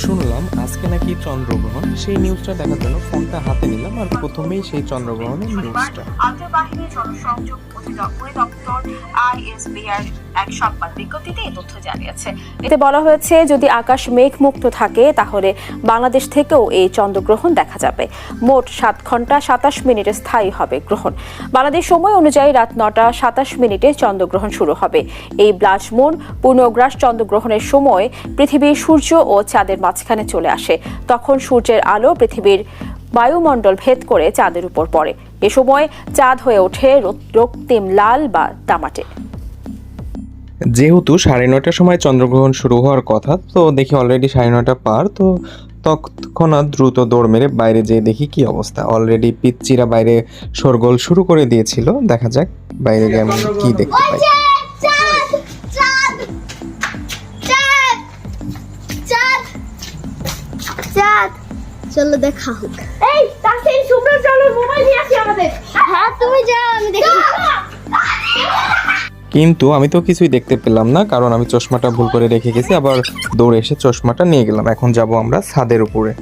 শুনলাম আজকে নাকি চন্দ্রগ্রহণ। সেই নিউজটা দেখার জন্য ফোনটা হাতে নিলাম আর প্রথমেই সেই চন্দ্রগ্রহণের নিউজটা আন্তঃবাহিনী জনসংযোগ অধিদপ্তর আইএসবিআর এক সংবাদ বিজ্ঞপ্তিতে এই তথ্য জানিয়েছে। এতে বলা হয়েছে, যদি আকাশ মেঘমুক্ত থাকে, তাহলে বাংলাদেশ থেকেও এই চন্দ্রগ্রহণ দেখা যাবে। মোট সাত ঘণ্টা সাতাশ মিনিটে স্থায়ী হবে গ্রহণ। বাংলাদেশ সময় অনুযায়ী রাত নটা সাতাশ মিনিটে চন্দ্রগ্রহণ শুরু হবে। এই ব্লাড মুন পূর্ণগ্রাস চন্দ্রগ্রহণের সময় পৃথিবীর সূর্য ও চাঁদের মাঝখানে চলে আসে। তখন সূর্যের আলো পৃথিবীর বায়ুমণ্ডল ভেদ করে চাঁদের উপর পড়ে। এ সময় চাঁদ হয়ে ওঠে রক- রক্তিম লাল বা তামাটে। যেহেতু সাড়ে নয়টার সময় চন্দ্রগ্রহণ শুরু হওয়ার কথা তো দেখি অলরেডি সাড়ে নয়টা পার তো তৎক্ষণাৎ দ্রুত দৌড় মেরে বাইরে যেয়ে দেখি কি অবস্থা। অলরেডি পিচ্চিরা বাইরে শোরগোল শুরু করে দিয়েছিল দেখা যাক বাইরে গিয়ে আমি কি দেখতে পাই। চাঁদ চাঁদ চাঁদ চাঁদ চাঁদ। চলো দেখা হোক। এই তাসিন শুভ্র চলো মোবাইল নিয়ে আসি আমাদের। হ্যাঁ তুমি যাও আমি দেখি কিন্তু আমি তো কিছুই দেখতে পেলাম না, কারণ আমি চশমাটা ভুল করে রেখে গেছি, আবার দৌড়ে এসে চশমাটা নিয়ে গেলাম। এখন যাব আমরা ছাদের উপরে।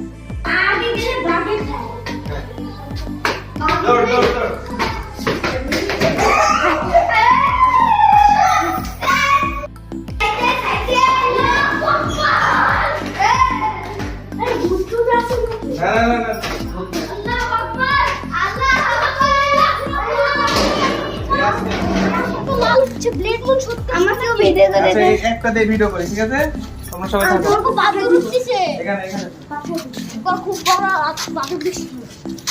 আমাকেও ভিডিও করে আচ্ছা একটা দিয়ে ভিডিও করি ঠিক আছে তোমরা সবাই থাকো তোর খুব বাধা দিচ্ছে এখানে এখানে খুব বড় বাধা দিচ্ছে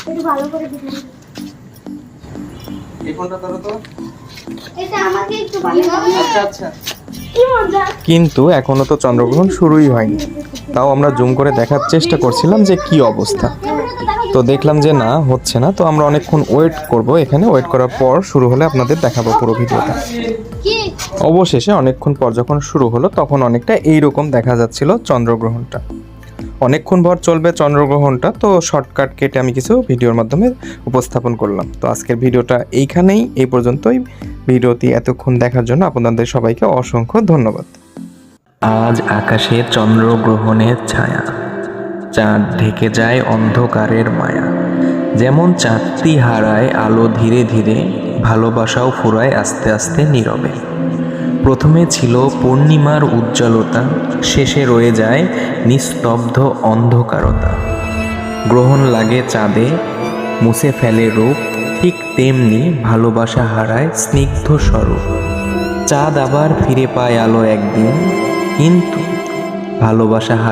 একটু ভালো করে দিতে এই ফোনটা ধরো তো। এটা আমাকে একটু ভালো আচ্ছা আচ্ছা। কিন্তু এখনও তো চন্দ্রগ্রহণ শুরুই হয়নি। তাও আমরা জুম করে দেখার চেষ্টা করছিলাম যে কি অবস্থা। তো দেখলাম যে না হচ্ছে না। তো আমরা অনেকক্ষণ ওয়েট করব এখানে। ওয়েট করার পর শুরু হলে আপনাদের দেখাবো পুরো ভিডিওটা। অবশেষে অনেকক্ষণ পর যখন শুরু হলো তখন অনেকটা এইরকম দেখা যাচ্ছিল চন্দ্রগ্রহণটা। অনেকক্ষণ ভর চলবে চন্দ্রগ্রহণটা তো শর্টকাট কেটে আমি কিছু ভিডিওর মাধ্যমে উপস্থাপন করলাম। তো আজকের ভিডিওটা এইখানেই এই পর্যন্তই। ভিডিওটি এতক্ষণ দেখার জন্য আপনাদের সবাইকে অসংখ্য ধন্যবাদ। আজ আকাশে চন্দ্রগ্রহণের ছায়া, চাঁদ ঢেকে যায় অন্ধকারের মায়া। যেমন চাঁদটি হারায় আলো ধীরে ধীরে, ভালোবাসাও ফুরায় আস্তে আস্তে নীরবে। প্রথমে ছিল পূর্ণিমার উজ্জ্বলতা, শেষে রয়ে যায় নিস্তব্ধ অন্ধকারতা। গ্রহণ লাগে চাঁদে, মুছে ফেলে রূপ ঠিক তেমনি ভালোবাসা হারায় স্নিগ্ধ স্বরূপ। চাঁদ আবার ফিরে পায় আলো একদিন, কিন্তু ভালোবাসা হারা